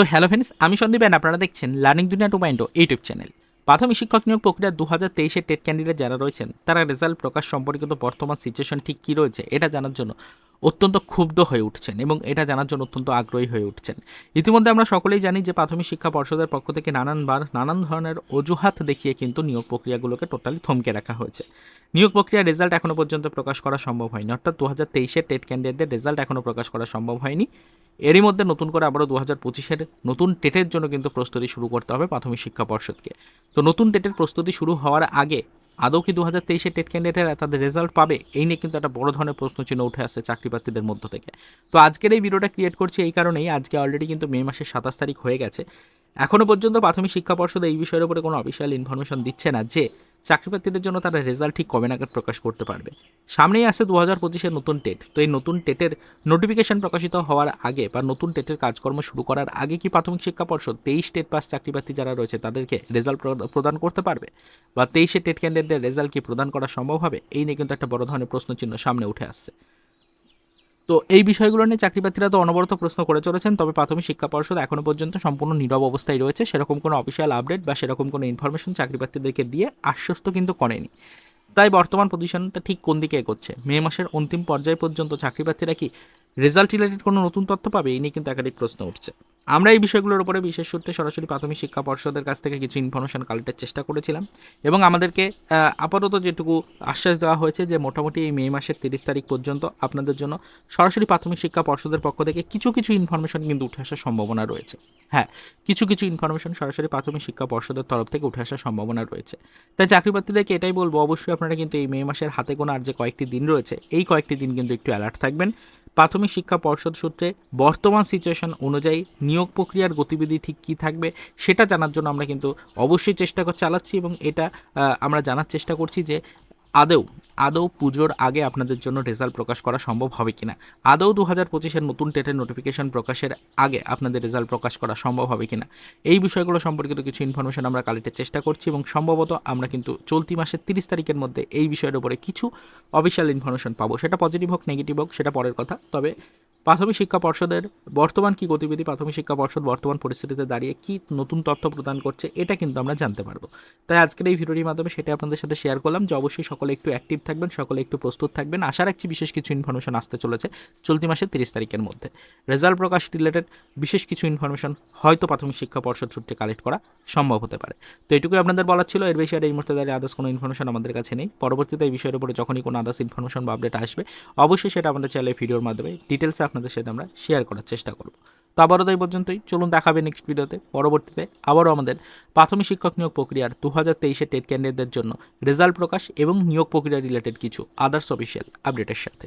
তো hello friends আমি Sandeep and আপনারা দেখছেন লার্নিং দুনিয়া টু মাইন্ডো ইউটিউব চ্যানেল প্রাথমিক শিক্ষক নিয়োগ প্রক্রিয়া দু হাজার তেইশের টেট ক্যান্ডিডেট যারা রয়েছেন, তারা রেজাল্ট প্রকাশ সম্পর্কিত বর্তমান সিচুয়েশন ঠিক কী রয়েছে, এটা জানার জন্য অত্যন্ত ক্ষুব্ধ হয়ে উঠছেন এবং এটা জানার জন্য অত্যন্ত আগ্রহী হয়ে উঠছেন। ইতিমধ্যে আমরা সকলেই জানি যে প্রাথমিক শিক্ষা পর্ষদের পক্ষ থেকে নানানবার নানান ধরনের অজুহাত দেখিয়ে কিন্তু নিয়োগ প্রক্রিয়াগুলোকে টোটালি থমকে রাখা হয়েছে। নিয়োগ প্রক্রিয়ার রেজাল্ট এখনও পর্যন্ত প্রকাশ করা সম্ভব হয়নি। অর্থাৎ দু হাজার তেইশের টেট ক্যান্ডিডেটদের রেজাল্ট এখনও প্রকাশ করা সম্ভব হয়নি। এরই মধ্যে নতুন করে আবারও দু হাজার পঁচিশের নতুন টেটের জন্য কিন্তু প্রস্তুতি শুরু করতে হবে প্রাথমিক শিক্ষা পর্ষদকে। তো নতুন টেটের প্রস্তুতি শুরু হওয়ার আগে আদৌ কি দু হাজার তেইশে টেট ক্যান্ডিডেটরা তাদের রেজাল্ট পাবে? এই নিয়ে কিন্তু একটা বড় ধরনের প্রশ্নচিহ্ন উঠে আসছে চাকরিপ্রার্থীদের মধ্য থেকে। তো আজকের এই ভিডিওটা ক্রিয়েট করছি এই কারণেই, আজকে অলরেডি কিন্তু মে মাসের সাতাশ তারিখ হয়ে গেছে। এখনও পর্যন্ত প্রাথমিক শিক্ষা পর্ষদ এই বিষয়ের উপরে কোনো অফিসিয়াল ইনফরমেশন দিচ্ছে না যে চাকরিপ্রার্থীদের জন্য তারা রেজাল্ট ঠিক কবে নাগাদ প্রকাশ করতে পারবে? সামনেই আছে দু হাজার পঁচিশের নতুন টেট তো এই নতুন টেটের নোটিফিকেশন প্রকাশিত হওয়ার আগে বা নতুন টেটের কাজকর্ম শুরু করার আগে কি প্রাথমিক শিক্ষা পর্ষদ তেইশ টেট পাস চাকরিপ্রার্থী যারা রয়েছে তাদেরকে রেজাল্ট প্রদান করতে পারবে? বা তেইশে টেট ক্যান্ডিডেটদের রেজাল্ট কি প্রদান করা সম্ভব হবে? এই নিয়ে কিন্তু একটা বড় ধরনের প্রশ্নচিহ্ন সামনে উঠে আসছে। তো এই বিষয়গুলো নিয়ে চাকরিপ্রার্থীরা তো অনবরত প্রশ্ন করে চলেছেন, তবে প্রাথমিক শিক্ষা পর্ষদ এখনও পর্যন্ত সম্পূর্ণ নীরব অবস্থায় রয়েছে। সেরকম কোনো অফিসিয়াল আপডেট বা সেরকম কোনো ইনফরমেশন চাকরিপ্রার্থীদেরকে দিয়ে আশ্বস্ত কিন্তু করেনি। তাই বর্তমান পজিশনটা ঠিক কোন দিকে এগোচ্ছে? মে মাসের অন্তিম পর্যায় পর্যন্ত চাকরিপ্রার্থীরা কি রেজাল্ট রিলেটেড কোনো নতুন তথ্য পাবে? এই নিয়ে কিন্তু একাধিক প্রশ্ন উঠছে। আমরা এই বিষয়গুলোর উপরে বিশেষ সূত্রে সরাসরি প্রাথমিক শিক্ষা পর্ষদের কাছ থেকে কিছু ইনফরমেশন কালেক্টের চেষ্টা করেছিলাম এবং আমাদেরকে আপাতত যেটুকু আশ্বাস দেওয়া হয়েছে যে মোটামুটি এই মে মাসের তিরিশ তারিখ পর্যন্ত আপনাদের জন্য সরাসরি প্রাথমিক শিক্ষা পর্ষদের পক্ষ থেকে কিছু কিছু ইনফরমেশন কিন্তু উঠে আসার সম্ভাবনা রয়েছে। হ্যাঁ কিছু কিছু ইনফরমেশন সরাসরি প্রাথমিক শিক্ষা পর্ষদের তরফ থেকে উঠে আসার সম্ভাবনা রয়েছে। তাই চাকরিপ্রার্থীদেরকে এটাই বলব, অবশ্যই আপনারা কিন্তু এই মে মাসের হাতে গোনা আর যে কয়েকটি দিন রয়েছে, এই কয়েকটি দিন কিন্তু একটু অ্যালার্ট থাকবেন। প্রাথমিক শিক্ষা পর্ষদ সূত্রে বর্তমান সিচুয়েশন অনুযায়ী নিয়োগ প্রক্রিয়ার গতিবিধি ঠিক কী থাকবে সেটা জানার জন্য আমরা কিন্তু অবশ্যই চেষ্টা চালাচ্ছি এবং এটা আমরা জানার চেষ্টা করছি যে আদৌ আদৌ পুজোর আগে আপনাদের জন্য রেজাল্ট প্রকাশ করা সম্ভব হবে কিনা? আদৌ দু হাজার পঁচিশের নতুন টেটের নোটিফিকেশন প্রকাশের আগে আপনাদের রেজাল্ট প্রকাশ করা সম্ভব হবে কিনা? এই বিষয়গুলো সম্পর্কিত কিছু ইনফরমেশন আমরা কালেক্টের চেষ্টা করছি এবং সম্ভবত আমরা কিন্তু চলতি মাসের তিরিশ তারিখের মধ্যে এই বিষয়ের উপরে কিছু অফিসিয়াল ইনফরমেশন পাবো। সেটা পজিটিভ হোক নেগেটিভ হোক, সেটা পরের কথা। তবে প্রাথমিক শিক্ষা পর্ষদের বর্তমান কি গতিবিধি, প্রাথমিক শিক্ষা পর্ষদ বর্তমান পরিস্থিতিতে দাঁড়িয়ে কি নতুন তথ্য প্রদান করছে, এটা কিন্তু আমরা জানতে পারব। তাই আজকের এই ভিডিওটির মাধ্যমে সেটা আপনাদের সাথে শেয়ার করলাম। যে অবশ্যই সকলে একটু অ্যাক্টিভ থাকবেন, সকলে একটু প্রস্তুত থাকবেন। আশা রাখছি বিশেষ কিছু ইনফরমেশন আসতে চলেছে চলতি মাসের তিরিশ তারিখের মধ্যে। রেজাল্ট প্রকাশ রিলেটেড বিশেষ কিছু ইনফরমেশন হয়তো প্রাথমিক শিক্ষা পর্ষদ সূত্রে কালেক্ট করা সম্ভব হতে পারে। তো এটুকুই আপনাদের বলার ছিল। এর বেশি আর এই মুহূর্তে দাঁড়িয়ে আদার্স কোনো ইনফরমেশন আমাদের কাছে নেই। পরবর্তীতে এই বিষয়ের উপরে যখনই কোনো আদার্স ইনফরমেশন বা আপডেট আসবে, অবশ্যই সেটা আমাদের চ্যানেলে ভিডিওর মাধ্যমে ডিটেলসে আপনাদের সাথে আমরা শেয়ার করার চেষ্টা করব। তো আবারও তো এই পর্যন্তই। চলুন দেখাবে নেক্সট ভিডিওতে পরবর্তীতে আবারও আমাদের প্রাথমিক শিক্ষক নিয়োগ প্রক্রিয়ার দু হাজার তেইশে টেট ক্যান্ডিডেটদের জন্য রেজাল্ট প্রকাশ এবং নিয়োগ প্রক্রিয়া রিলেটেড কিছু আদার্স অফিসিয়াল আপডেটের সাথে।